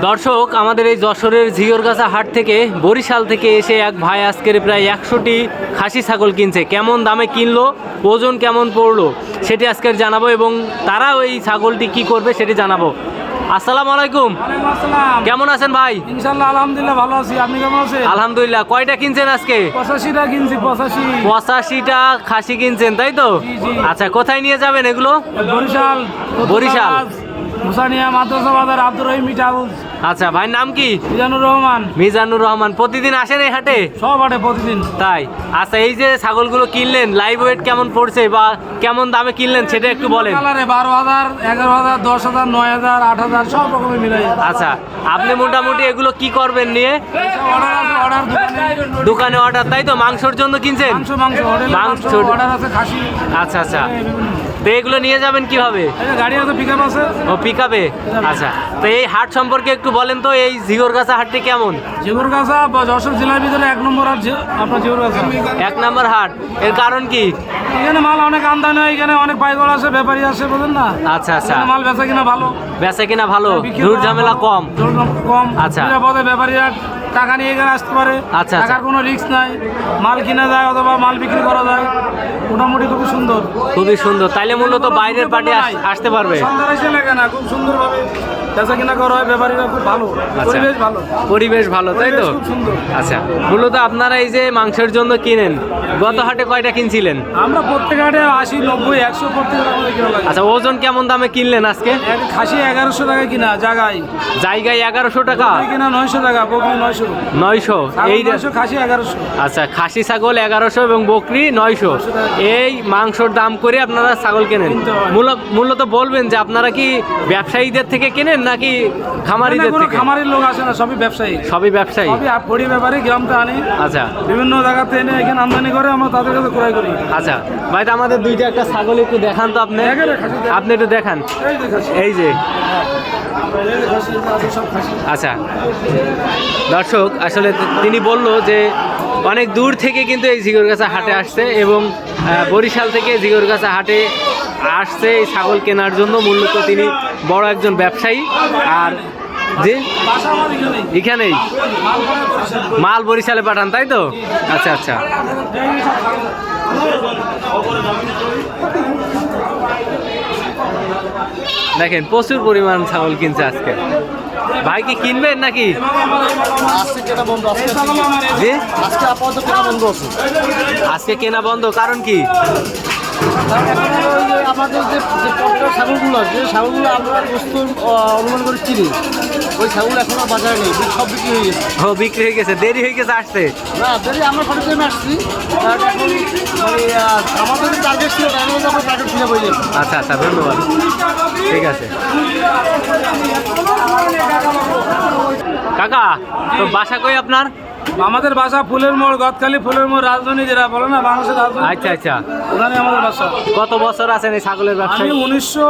দর্শক আমাদের এই যশোরের ঝিওরগাছা হাট থেকে বরিশাল থেকে এসে এক ভাই আজকের প্রায় একশোটি খাসি ছাগল কিনছে। কেমন দামে কিনলো? ওজন কেমন পড়ল? সেটি আজকের জানাব এবং তারা ওই ছাগলটি কি করবে সেটি জানাব। আসসালামু আলাইকুম। কেমন আছেন ভাই? আলহামদুলিল্লাহ ভালো আছি। আপনি কেমন আছেন? আলহামদুলিল্লাহ। কয়টা কিনছেন আজকে? পঁচাশিটা কিনছি পঁচাশি। পঁচাশিটা খাসি কিনছেন তাই তো। আচ্ছা কোথায় নিয়ে যাবেন এগুলো? বরিশাল। বরিশাল। মুসানিয়া মাদ্রাসা বাজার আব্দুর রহিম মিঠা আচ্ছা ভাইয়ের নাম কি? মিজানুর রহমান। মিজানুর রহমান। প্রতিদিন আসেন এই হাটে? সব হাটে প্রতিদিন। তাই। আচ্ছা এই যে ছাগলগুলো কিনলেন লাইভ ওয়েট কেমন পড়ছে বা কেমন দামে কিনলেন সেটা একটু বলেন। কালারে বারো হাজার এগারো হাজার দশ হাজার নয় হাজার আট হাজার সব রকমের মিলাই। আচ্ছা আপনি মোটামুটি এগুলো কি করবেন নিয়ে? অর্ডার অর্ডার দোকানে। অর্ডার তাই তো? মাংসর জন্য কিনছেন? মাংস মাংস। অর্ডার আছে খাসি। আচ্ছা আচ্ছা। তো এগুলো নিয়ে যাবেন কীভাবে? গাড়ি আছে পিক আছে। ও পিকাবে আচ্ছা। তো এই হাট সম্পর্কে একটু বলেন তো এই ঝিগরগাছা হাটটি কেমন? জিগুর গাছা যশোর জেলার ভিতরে এক নম্বর যে- আপনার জিগুর গাছা। এক নাম্বার হাট। এর কারণ কি? এখানে মাল অনেক আমদানি হয় এখানে অনেক পাইকার আসে ব্যাপারী আসে বুঝলেন না? আচ্ছা আচ্ছা। মাল বেচা কিনা ভালো। বেচা কিনা ভালো দূর ঝামেলা কম। কম। আচ্ছা। নিরাপদে ব্যাপারীরা টাকা নিয়ে এখানে আসতে পারে। আচ্ছা, টাকার আচ্ছা। কোনো রিস্ক নাই। মাল কিনা যায় অথবা মাল বিক্রি করা যায়। মোটামুটি খুবই সুন্দর। খুবই সুন্দর। তাইলে মূলত বাইরের পার্টি আসতে পারবে। সন্ধ্যা লাগে না খুব সুন্দরভাবে বেচা কিনা করা হয় ব্যাপারীরা খুব ভালো। আচ্ছা। পরিবেশ ভালো। পরিবেশ ভালো তাই তো। আচ্ছা মূলত আপনারা এই যে মাংসের জন্য কিনেন গত হাটে কয়টা কিনছিলেন? আমরা প্রত্যেক হাটে আশি নব্বই একশো প্রত্যেক আচ্ছা ওজন কেমন দামে কিনলেন আজকে? খাসি এগারোশো টাকা কিনা জায়গায় জায়গায় এগারোশো টাকা? কিনা নয়শো টাকা বকরি নয়শো। নয়শো এই খাসি এগারোশো। আচ্ছা খাসি ছাগল এগারোশো এবং বকরি নয়শো। এই মাংসর দাম করে আপনারা ছাগল কেনেন? মূলত বলবেন যে আপনারা কি ব্যবসায়ীদের থেকে কেনেন? নাকি খামারিদের কোনো থেকে? খামারের লোক আসে না সবই ব্যবসায়ী। সবই ব্যবসায়ী? সবই পড়ি ব্যাপারে গ্রামটা আনি। আচ্ছা। বিভিন্ন জায়গাতে এনে এখানে আমদানি করে আমরা তাদের কাছে ক্রয় করি। আচ্ছা। ভাই তো আমাদের দুইটা একটা ছাগল একটু দেখান তো আপনি। দেখে রে, খাসি দেখ। আপনি একটু দেখান। এই যে খাসি। এই যে। এই যে খাসি, আছে সব খাসি। আচ্ছা। দর্শক আসলে তিনি বলল যে অনেক দূর থেকে কিন্তু এই জিগরগাছা হাটে আসছে এবং আহ, বরিশাল থেকে জিগরগাছা হাটে আসছে এই ছাগল কেনার জন্য মূলত তিনি বড় একজন ব্যবসায়ী আর যে বাসা এখানেই। মাল বরিশাল। পাঠান তাই তো আচ্ছা আচ্ছা। দেখেন প্রচুর পরিমাণ ছাগল কিনছে আজকে ভাই কি কিনবেন নাকি আজকে কেনা বন্ধ জি কারণ কি আমাদের যে যে ছাগলগুলো আছে ছাগলগুলো আমরা প্রস্তুত অনুমান করে চিনি ওই ছাগল এখন আর বাজারে নেই সব বিক্রি হয়ে গেছে। ও বিক্রি হয়ে গেছে দেরি হয়ে গেছে আসতে। না যদি আমরা টাইমে আসছি। এখন মানে আমাদের টার্গেট ছিল আমরা টার্গেট হয়ে যাবে আচ্ছা আচ্ছা ধন্যবাদ। ঠিক আছে। কাকা তো বাসা কই আপনার? আমাদের বাসা ফুলের মোড় গদখালি ফুলের মোড় রাজধানী যেটা বলে না বাংলাদেশের রাজধানী। আচ্ছা আচ্ছা। ওখানে আমাদের বাসা কত বছর আছেন এই ছাগলের আমি ব্যবসায় উনিশশো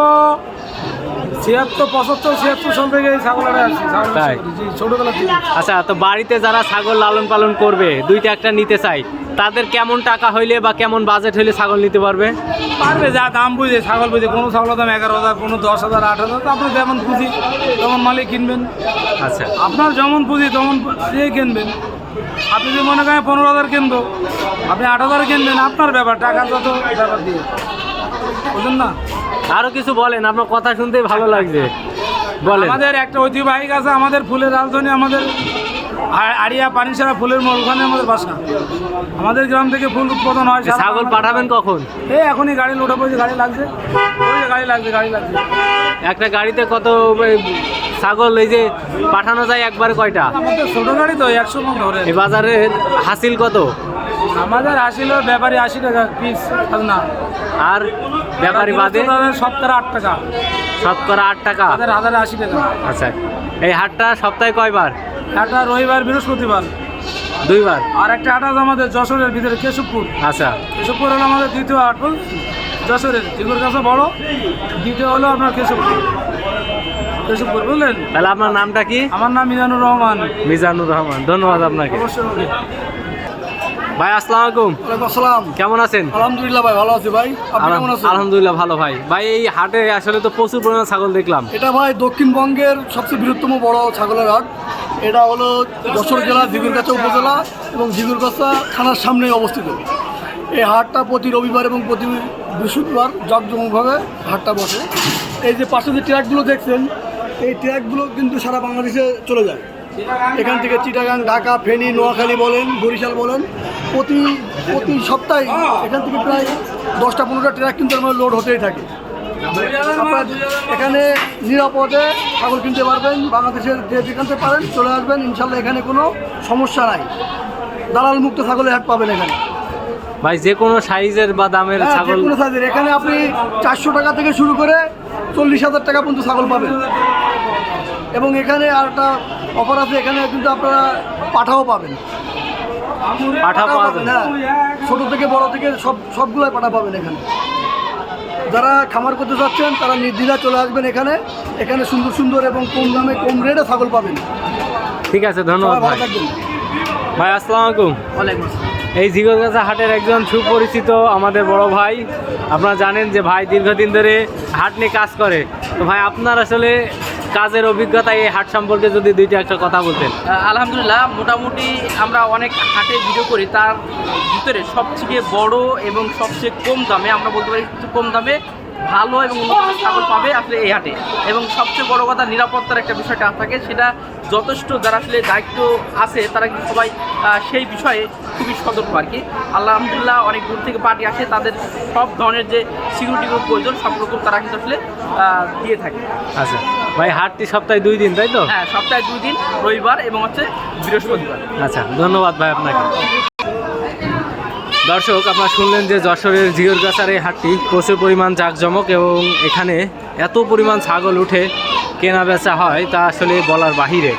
ছিয়াত্তর পঁচাত্তর ছিয়াত্তর সাল থেকে এই আসছি তাই? ছোটবেলা থেকে। আচ্ছা তো বাড়িতে যারা ছাগল লালন পালন করবে দুইটা একটা নিতে চাই তাদের কেমন টাকা হইলে বা কেমন বাজেট হইলে ছাগল নিতে পারবে? পারবে যা দাম বুঝে ছাগল বুঝে। কোনো ছাগলের দাম এগারো হাজার কোনো দশ হাজার আট হাজার আপনি যেমন পুঁজি তেমন মালিক কিনবেন। আচ্ছা। আপনার যেমন পুঁজি তেমন দিয়ে কিনবেন। আপনি যদি মনে করেন পনেরো হাজার কিনবো আপনি আট হাজার কিনবেন আপনার ব্যাপার টাকা যত ব্যাপার দিয়ে। বুঝলেন না? আরও কিছু বলেন আপনার কথা শুনতে ভালো লাগছে। বলেন। আমাদের একটা ঐতিহ্যবাহী আছে আমাদের ফুলের রাজধানী আমাদের আড়িয়া পানিসারা ফুলের মোড় ওখানে আমাদের বাসা আমাদের গ্রাম থেকে ফুল উৎপাদন হয় ছাগল পাঠাবেন কখন? এই এখনই গাড়ি লোটা পড়েছে গাড়ি লাগছে। গাড়ি লাগছে গাড়ি লাগছে। একটা গাড়িতে কত ছাগল এই যে পাঠানো যায় একবারে কয়টা? আমাদের ছোট গাড়ি তো একশো মন ধরে। এই বাজারের হাসিল কত? আমাদের আসিল ব্যাপারী আশি টাকা পিস না। আর ব্যাপারী বাদে? সপ্তাহে আট টাকা। শতকরা আট টাকা? হাজারে আশি টাকা। আচ্ছা। এই হাটটা সপ্তাহে কয়বার? হাটটা রবিবার বৃহস্পতিবার। দুইবার? আর একটা হাট আছে আমাদের যশোরের ভিতরে কেশবপুর। আচ্ছা। কেশবপুর হলো আমাদের দ্বিতীয় হাট? যশোরের জিগুর কাছে বড় দ্বিতীয় হলো আপনার কেশবপুর কেশবপুর বুঝলেন? তাহলে আপনার নামটা কি? আমার নাম মিজানুর রহমান। মিজানুর রহমান ধন্যবাদ আপনাকে। অবশ্যই ভাই আসসালামু আলাইকুম। ওয়ালাইকুম আসসালাম। কেমন আছেন? আলহামদুলিল্লাহ ভাই ভালো আছি ভাই। আপনি কেমন আছেন? আলহামদুলিল্লাহ ভালো ভাই। ভাই এই হাটে আসলে তো প্রচুর পরিমাণ ছাগল দেখলাম। এটা ভাই দক্ষিণবঙ্গের সবচেয়ে বৃহত্তম বড় ছাগলের হাট। এটা হলো যশোর জেলা জিগুরগাছা উপজেলা এবং জিগুরগাছা থানার সামনে অবস্থিত। এই হাটটা প্রতি রবিবার এবং প্রতি বৃহস্পতিবার জাঁকজমকভাবে হাটটা বসে। এই যে পাশে যে ট্র্যাকগুলো দেখছেন, এই ট্র্যাকগুলো কিন্তু সারা বাংলাদেশে চলে যায়। এখান থেকে চিটাগাং, ঢাকা, ফেনী, নোয়াখালী বলেন, বরিশাল বলেন, প্রতি প্রতি সপ্তাহে এখান থেকে প্রায় দশটা, পনেরোটা ট্র্যাক কিন্তু আমার লোড হতেই থাকে। এখানে নিরাপদে ছাগল কিনতে পারবেন, বাংলাদেশের যে যেখানতে পারেন চলে আসবেন, ইনশাল্লাহ এখানে কোনো সমস্যা নাই। দালাল মুক্ত ছাগলের হাট পাবেন এখানে। ভাই যে কোনো সাইজের বা দামের হ্যাঁ ছাগল কোনো সাইজের। এখানে আপনি চারশো টাকা থেকে শুরু করে চল্লিশ হাজার টাকা পর্যন্ত ছাগল পাবেন। এবং এখানে আর একটা অফার আছে এখানে কিন্তু আপনারা পাঠাও পাবেন। পাঠা পাওয়া পাবেন যায় হ্যাঁ। ছোটো থেকে বড় থেকে সব সবগুলোই পাঠা পাবেন এখানে। যারা খামার করতে চাচ্ছেন তারা নির্দ্বিধা চলে আসবেন এখানে। এখানে সুন্দর সুন্দর এবং কম দামে কম রেটে ছাগল পাবেন। ঠিক আছে ধন্যবাদ ভাই। ভাই আসসালামু আলাইকুম। ওয়ালাইকুম এই জিগরগাছা হাটের একজন সুপরিচিত আমাদের বড় ভাই। আপনারা জানেন যে ভাই দীর্ঘদিন ধরে হাট নিয়ে কাজ করে। তো ভাই, আপনার আসলে কাজের অভিজ্ঞতা এই হাট সম্পর্কে যদি দুইটা একটা কথা বলতেন। আলহামদুলিল্লাহ, মোটামুটি আমরা অনেক হাটে ভিডিও করি। তার ভিতরে সবচেয়ে বড় এবং সবচেয়ে কম দামে, আমরা বলতে পারি কম দামে ভালো এবং উন্নত ছাগল পাবে আসলে এই হাটে। এবং সবচেয়ে বড় কথা নিরাপত্তার একটা বিষয়টা থাকে সেটা যথেষ্ট যারা আসলে দায়িত্ব আছে তারা কিন্তু সবাই সেই বিষয়ে খুবই সতর্ক আর কি। আলহামদুলিল্লাহ অনেক দূর থেকে পার্টি আসে তাদের সব ধরনের যে সিকিউরিটি সিকিউরিটিগুলো প্রয়োজন সব রকম তারা কিন্তু আসলে দিয়ে থাকে। আচ্ছা ভাই হাটটি সপ্তাহে দুই দিন তাই তো? হ্যাঁ সপ্তাহে দুই দিন রবিবার এবং হচ্ছে বৃহস্পতিবার। আচ্ছা ধন্যবাদ ভাই আপনাকে। দর্শক, আপনারা শুনলেন যে যশোরের জিওরগাছার এই হাটটি প্রচুর পরিমাণ জাঁকজমক এবং এখানে এত পরিমাণ ছাগল উঠে কেনা বেচা হয়, তা আসলে বলার বাহিরে।